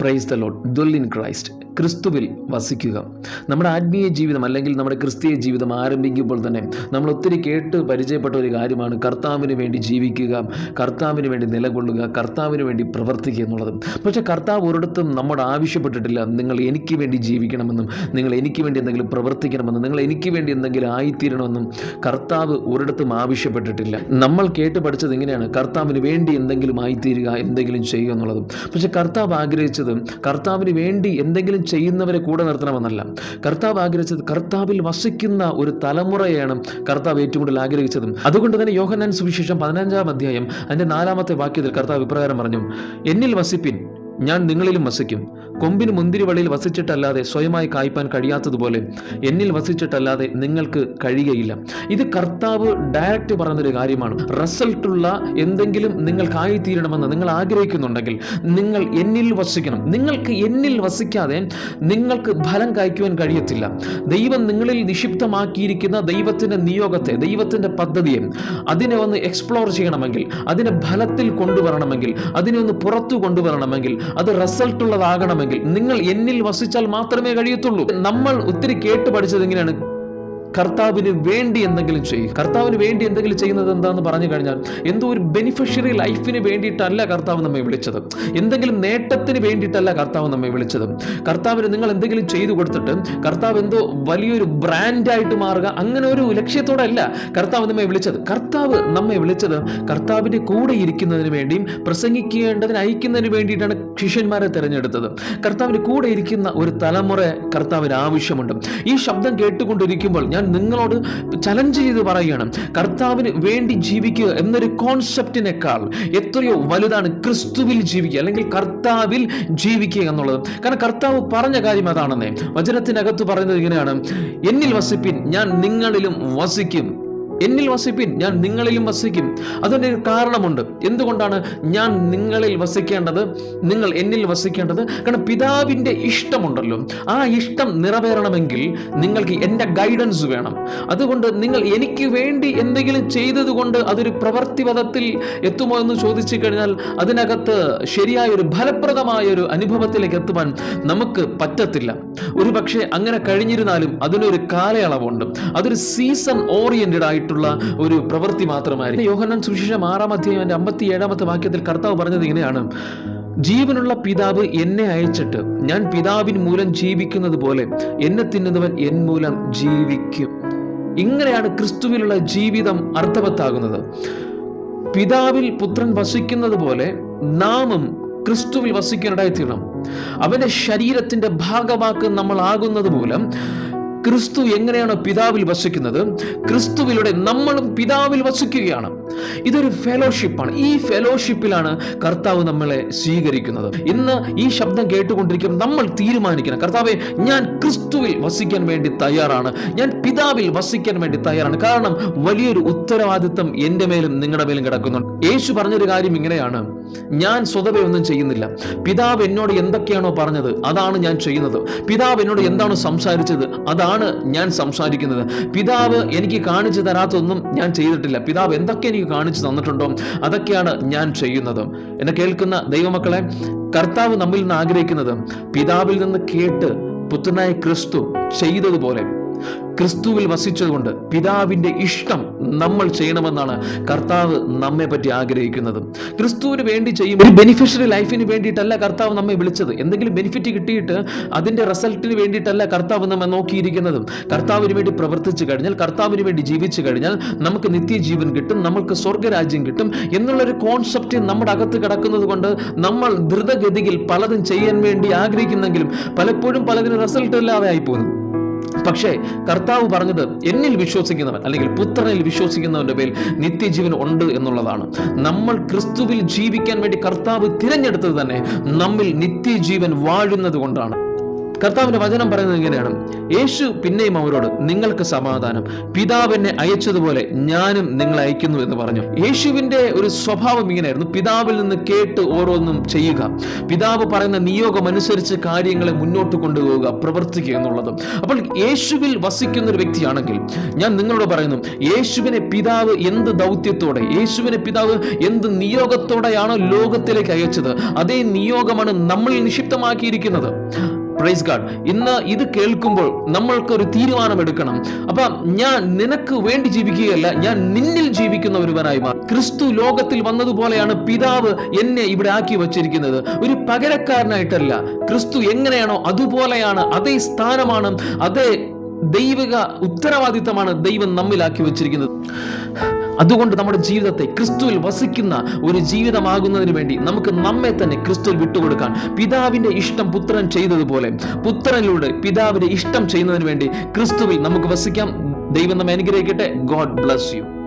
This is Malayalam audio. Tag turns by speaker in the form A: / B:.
A: Praise the Lord. Dwell in Christ. ക്രിസ്തുവിൽ വസിക്കുക. നമ്മുടെ ആത്മീയ ജീവിതം അല്ലെങ്കിൽ നമ്മുടെ ക്രിസ്തീയ ജീവിതം ആരംഭിക്കുമ്പോൾ തന്നെ നമ്മൾ ഒത്തിരി കേട്ട് പരിചയപ്പെട്ട ഒരു കാര്യമാണ് കർത്താവിന് വേണ്ടി ജീവിക്കുക കർത്താവിന് വേണ്ടി നിലകൊള്ളുക കർത്താവിന് വേണ്ടി പ്രവർത്തിക്കുക എന്നുള്ളത്. പക്ഷേ കർത്താവ് ഒരിടത്തും നമ്മോട് ആവശ്യപ്പെട്ടിട്ടില്ല. നിങ്ങൾ എനിക്ക് വേണ്ടി ജീവിക്കണമെന്നും നിങ്ങൾ എനിക്ക് വേണ്ടി എന്തെങ്കിലും പ്രവർത്തിക്കണമെന്നും നിങ്ങൾ എനിക്ക് വേണ്ടി എന്തെങ്കിലും ആയിത്തീരണമെന്നും കർത്താവ് ഒരിടത്തും ആവശ്യപ്പെട്ടിട്ടില്ല. നമ്മൾ കേട്ട് പഠിച്ചത് ഇങ്ങനെയാണ്. കർത്താവിന് വേണ്ടി എന്തെങ്കിലും ആയിത്തീരുക എന്തെങ്കിലും ചെയ്യുക എന്നുള്ളത്. പക്ഷേ കർത്താവ് ആഗ്രഹിച്ചത് കർത്താവിന് വേണ്ടി എന്തെങ്കിലും ചെയ്യുന്നവരെ കൂടെ നിർത്തണമെന്നല്ല. കർത്താവ് ആഗ്രഹിച്ചത് കർത്താവിൽ വസിക്കുന്ന ഒരു തലമുറയാണ് കർത്താവ് ഏറ്റവും കൂടുതൽ ആഗ്രഹിച്ചത്. അതുകൊണ്ട് തന്നെ യോഹനാൻ സുവിശേഷം പതിനഞ്ചാം അധ്യായം അതിന്റെ നാലാമത്തെ വാക്യത്തിൽ കർത്താവ് ഇപ്രകാരം പറഞ്ഞു എന്നിൽ വസിപ്പിൻ ഞാൻ നിങ്ങളിലും വസിക്കും. കൊമ്പിന് മുന്തിരിവള്ളിയിൽ വസിച്ചിട്ടല്ലാതെ സ്വയമായി കായ്പാൻ കഴിയാത്തതുപോലെ എന്നിൽ വസിച്ചിട്ടല്ലാതെ നിങ്ങൾക്ക് കഴിയുകയില്ല. ഇത് കർത്താവ് ഡയറക്റ്റ് പറഞ്ഞൊരു കാര്യമാണ്. റിസൾട്ടുള്ള എന്തെങ്കിലും നിങ്ങൾ നിങ്ങൾക്കായിത്തീരണമെന്ന് നിങ്ങൾ ആഗ്രഹിക്കുന്നുണ്ടെങ്കിൽ നിങ്ങൾ എന്നിൽ വസിക്കണം. നിങ്ങൾക്ക് എന്നിൽ വസിക്കാതെ നിങ്ങൾക്ക് ഫലം കായ്ക്കുവാൻ കഴിയത്തില്ല. ദൈവം നിങ്ങളിൽ നിക്ഷിപ്തമാക്കിയിരിക്കുന്ന ദൈവത്തിന്റെ നിയോഗത്തെ ദൈവത്തിന്റെ പദ്ധതിയെ അതിനെ ഒന്ന് എക്സ്പ്ലോർ ചെയ്യണമെങ്കിൽ അതിനെ ഫലത്തിൽ കൊണ്ടുവരണമെങ്കിൽ അതിനെ ഒന്ന് പുറത്തു കൊണ്ടുവരണമെങ്കിൽ അത് റിസൾട്ട് ഉള്ളതാകണമെങ്കിൽ നിങ്ങൾ എന്നിൽ വസിച്ചാൽ മാത്രമേ കഴിയത്തുള്ളൂ. നമ്മൾ ഒത്തിരി കേട്ട് പഠിച്ചത് എങ്ങനെയാണ്? കർത്താവിന് വേണ്ടി എന്തെങ്കിലും ചെയ്യും. കർത്താവിന് വേണ്ടി എന്തെങ്കിലും ചെയ്യുന്നത് എന്താണെന്ന് പറഞ്ഞു കഴിഞ്ഞാൽ എന്തോ ഒരു ബെനിഫിഷ്യറി ലൈഫിന് വേണ്ടിയിട്ടല്ല കർത്താവ് നമ്മെ വിളിച്ചത്. എന്തെങ്കിലും നേട്ടത്തിന് വേണ്ടിയിട്ടല്ല കർത്താവ് നമ്മെ വിളിച്ചത്. കർത്താവിന് നിങ്ങൾ എന്തെങ്കിലും ചെയ്തു കൊടുത്തിട്ട് കർത്താവ് എന്തോ വലിയൊരു ബ്രാൻഡായിട്ട് മാറുക അങ്ങനെ ഒരു ലക്ഷ്യത്തോടെ അല്ല കർത്താവ് നമ്മെ വിളിച്ചത്. കർത്താവ് നമ്മെ വിളിച്ചത് കർത്താവിന്റെ കൂടെ ഇരിക്കുന്നതിന് വേണ്ടിയും പ്രസംഗിക്കേണ്ടതിന് അയക്കുന്നതിന് വേണ്ടിയിട്ടാണ് ശിഷ്യന്മാരെ തിരഞ്ഞെടുത്തത്. കർത്താവിന്റെ കൂടെ ഇരിക്കുന്ന ഒരു തലമുറ കർത്താവിന് ആവശ്യമുണ്ട്. ഈ ശബ്ദം കേട്ടുകൊണ്ടിരിക്കുമ്പോൾ ഞാൻ നിങ്ങളോട് ചലഞ്ച് ചെയ്ത് പറയുകയാണ്. കർത്താവിന് വേണ്ടി ജീവിക്കുക എന്നൊരു കോൺസെപ്റ്റിനേക്കാൾ എത്രയോ വലുതാണ് ക്രിസ്തുവിൽ ജീവിക്കുക അല്ലെങ്കിൽ കർത്താവിൽ ജീവിക്കുക എന്നുള്ളത്. കാരണം കർത്താവ് പറഞ്ഞ കാര്യം അതാണെന്നേ. വചനത്തിനകത്ത് പറയുന്നത് ഇങ്ങനെയാണ്. എന്നിൽ വസിപ്പിൻ ഞാൻ നിങ്ങളിലും വസിക്കും. എന്നിൽ വസിപ്പിൻ ഞാൻ നിങ്ങളിലും വസിക്കും. അതിന്റെ ഒരു കാരണമുണ്ട്. എന്തുകൊണ്ടാണ് ഞാൻ നിങ്ങളിൽ വസിക്കേണ്ടത്? നിങ്ങൾ എന്നിൽ വസിക്കേണ്ടത്? കാരണം പിതാവിന്റെ ഇഷ്ടമുണ്ടല്ലോ. ആ ഇഷ്ടം നിറവേറണമെങ്കിൽ നിങ്ങൾക്ക് എന്റെ ഗൈഡൻസ് വേണം. അതുകൊണ്ട് നിങ്ങൾ എനിക്ക് വേണ്ടി എന്തെങ്കിലും ചെയ്തതുകൊണ്ട് അതൊരു പ്രവർത്തിപഥത്തിൽ എത്തുമോ എന്ന് ചോദിച്ചു കഴിഞ്ഞാൽ അതിനകത്ത് ശരിയായ ഒരു ഫലപ്രദമായ ഒരു അനുഭവത്തിലേക്ക് എത്തുവാൻ നമുക്ക് പറ്റത്തില്ല. ഒരു പക്ഷേ അങ്ങനെ കഴിഞ്ഞിരുന്നാലും അതിനൊരു കാലയളവുണ്ട്. അതൊരു സീസൺ ഓറിയന്റഡ് ആയിട്ടുള്ള ഒരു പ്രവൃത്തി മാത്രമായിരിക്കും. യോഹന്നാൻ സുവിശേഷം ആറാം അധ്യായം എന്റെ അമ്പത്തി ഏഴാമത്തെ വാക്യത്തിൽ കർത്താവ് പറഞ്ഞത് ഇങ്ങനെയാണ്. ജീവനുള്ള പിതാവ് എന്നെ അയച്ചിട്ട് ഞാൻ പിതാവിൻ മൂലം ജീവിക്കുന്നത് പോലെ എന്നെ തിന്നുന്നവൻ എൻ മൂലം ജീവിക്കും. ഇങ്ങനെയാണ് ക്രിസ്തുവിലുള്ള ജീവിതം അർത്ഥവത്താകുന്നത്. പിതാവിൽ പുത്രൻ വസിക്കുന്നത് പോലെ നാമും ക്രിസ്തുവിൽ വസിക്കാനിടയായിത്തീരണം അവന്റെ ശരീരത്തിന്റെ ഭാഗമാക്കുന്ന നമ്മൾ ആകുന്നത് മൂലം ക്രിസ്തു എങ്ങനെയാണ് പിതാവിൽ വസിക്കുന്നത്? ക്രിസ്തുവിലൂടെ നമ്മളും പിതാവിൽ വസിക്കുകയാണ്. ഇതൊരു ഫെലോഷിപ്പാണ് ഈ ഫെലോഷിപ്പിലാണ് കർത്താവ് നമ്മളെ സ്വീകരിക്കുന്നത്. ഇന്ന് ഈ ശബ്ദം കേട്ടുകൊണ്ടിരിക്കും നമ്മൾ തീരുമാനിക്കണം. കർത്താവെ ഞാൻ ക്രിസ്തുവിൽ വസിക്കാൻ വേണ്ടി തയ്യാറാണ്. ഞാൻ പിതാവിൽ വസിക്കാൻ വേണ്ടി തയ്യാറാണ്. കാരണം വലിയൊരു ഉത്തരവാദിത്തം എന്റെ മേലും നിങ്ങളുടെ മേലും കിടക്കുന്നുണ്ട്. യേശു പറഞ്ഞൊരു കാര്യം ഇങ്ങനെയാണ്. ഞാൻ സ്വതവേ ഒന്നും ചെയ്യുന്നില്ല. പിതാവ് എന്നോട് എന്തൊക്കെയാണോ പറഞ്ഞത് അതാണ് ഞാൻ ചെയ്യുന്നത്. പിതാവ് എന്നോട് എന്താണോ സംസാരിച്ചത് അതാണ് ഞാൻ സംസാരിക്കുന്നത്. പിതാവ് എനിക്ക് കാണിച്ചു തരാത്തൊന്നും ഞാൻ ചെയ്തിട്ടില്ല. പിതാവ് എന്തൊക്കെ എനിക്ക് കാണിച്ചു തന്നിട്ടുണ്ടോ അതൊക്കെയാണ് ഞാൻ ചെയ്യുന്നത്. എന്നെ കേൾക്കുന്ന ദൈവമക്കളെ കർത്താവ് നമ്മിൽ നിന്ന് ആഗ്രഹിക്കുന്നത് പിതാവിൽ നിന്ന് കേട്ട് പുത്രനായ ക്രിസ്തു ചെയ്തതുപോലെ ക്രിസ്തുവിൽ വസിച്ചതുകൊണ്ട് പിതാവിന്റെ ഇഷ്ടം നമ്മൾ ചെയ്യണമെന്നാണ് കർത്താവ് നമ്മെ പറ്റി ആഗ്രഹിക്കുന്നത്. ക്രിസ്തുവിന് വേണ്ടി ചെയ്യുമ്പോൾ ഒരു ബെനിഫിഷ്യറി ലൈഫിന് വേണ്ടിയിട്ടല്ല കർത്താവ് നമ്മെ വിളിച്ചത്. എന്തെങ്കിലും ബെനിഫിറ്റ് കിട്ടിയിട്ട് അതിന്റെ റിസൾട്ടിന് വേണ്ടിയിട്ടല്ല കർത്താവ് നമ്മെ നോക്കിയിരിക്കുന്നതും. കർത്താവിന് വേണ്ടി പ്രവർത്തിച്ചു കഴിഞ്ഞാൽ കർത്താവിന് വേണ്ടി ജീവിച്ചു കഴിഞ്ഞാൽ നമുക്ക് നിത്യജീവൻ കിട്ടും നമുക്ക് സ്വർഗരാജ്യം കിട്ടും എന്നുള്ളൊരു കോൺസെപ്റ്റ് നമ്മുടെ അകത്ത് കിടക്കുന്നത് കൊണ്ട് നമ്മൾ ദ്രുതഗതിയിൽ പലതും ചെയ്യാൻ വേണ്ടി ആഗ്രഹിക്കുന്നെങ്കിലും പലപ്പോഴും പലതിനും റിസൾട്ട് ഇല്ലാതെ ആയി പോകുന്നു. പക്ഷേ കർത്താവ് പറഞ്ഞത് എന്നിൽ വിശ്വസിക്കുന്നവൻ അല്ലെങ്കിൽ പുത്രനിൽ വിശ്വസിക്കുന്നവന്റെ പേരിൽ നിത്യജീവൻ ഉണ്ട് എന്നുള്ളതാണ്. നമ്മൾ ക്രിസ്തുവിൽ ജീവിക്കാൻ വേണ്ടി കർത്താവ് തിരഞ്ഞെടുത്തത് തന്നെ നമ്മിൽ നിത്യജീവൻ വാഴുന്നത് കൊണ്ടാണ്. കർത്താവിന്റെ വചനം പറയുന്നത് ഇങ്ങനെയാണ്. യേശു പിന്നെയും അവരോട് നിങ്ങൾക്ക് സമാധാനം. പിതാവ് എന്നെ അയച്ചതുപോലെ ഞാനും നിങ്ങളെ അയക്കുന്നു എന്ന് പറഞ്ഞു. യേശുവിന്റെ ഒരു സ്വഭാവം ഇങ്ങനെയായിരുന്നു. പിതാവിൽ നിന്ന് കേട്ട് ഓരോന്നും ചെയ്യുക. പിതാവ് പറയുന്ന നിയോഗം അനുസരിച്ച് കാര്യങ്ങളെ മുന്നോട്ട് കൊണ്ടുപോവുക പ്രവർത്തിക്കുക എന്നുള്ളത്. അപ്പോൾ യേശുവിൽ വസിക്കുന്ന ഒരു വ്യക്തിയാണെങ്കിൽ ഞാൻ നിങ്ങളോട് പറയുന്നു യേശുവിനെ പിതാവ് എന്ത് ദൗത്യത്തോടെ യേശുവിനെ പിതാവ് എന്ത് നിയോഗത്തോടെയാണോ ലോകത്തിലേക്ക് അയച്ചത് അതേ നിയോഗമാണ് നമ്മളിൽ നിക്ഷിപ്തമാക്കിയിരിക്കുന്നത്. പ്രൈസ് ഗാഡ് ഇന്ന് ഇത് കേൾക്കുമ്പോൾ നമ്മൾക്ക് ഒരു തീരുമാനമെടുക്കണം. അപ്പൊ ഞാൻ നിനക്ക് വേണ്ടി ജീവിക്കുകയല്ല ഞാൻ നിന്നിൽ ജീവിക്കുന്ന ഒരുവനായി മാറും. ക്രിസ്തു ലോകത്തിൽ വന്നതുപോലെയാണ് പിതാവ് എന്നെ ഇവിടെ ആക്കി വച്ചിരിക്കുന്നത്. ഒരു പകരക്കാരനായിട്ടല്ല ക്രിസ്തു എങ്ങനെയാണോ അതുപോലെയാണ് അതേ സ്ഥാനമാണ് അതേ ദൈവിക ഉത്തരവാദിത്തമാണ് ദൈവം നമ്മിലാക്കി വച്ചിരിക്കുന്നത്. അതുകൊണ്ട് നമ്മുടെ ജീവിതത്തെ ക്രിസ്തുവിൽ വസിക്കുന്ന ഒരു ജീവിതമാകുന്നതിന് വേണ്ടി നമുക്ക് നമ്മെ തന്നെ ക്രിസ്തുവിൽ വിട്ടുകൊടുക്കാൻ പിതാവിന്റെ ഇഷ്ടം പുത്രൻ ചെയ്തതുപോലെ പുത്രനിലൂടെ പിതാവിന്റെ ഇഷ്ടം ചെയ്യുന്നതിന് വേണ്ടി ക്രിസ്തുവിൽ നമുക്ക് വസിക്കാം. ദൈവം നമ്മെ അനുഗ്രഹിക്കട്ടെ. God bless you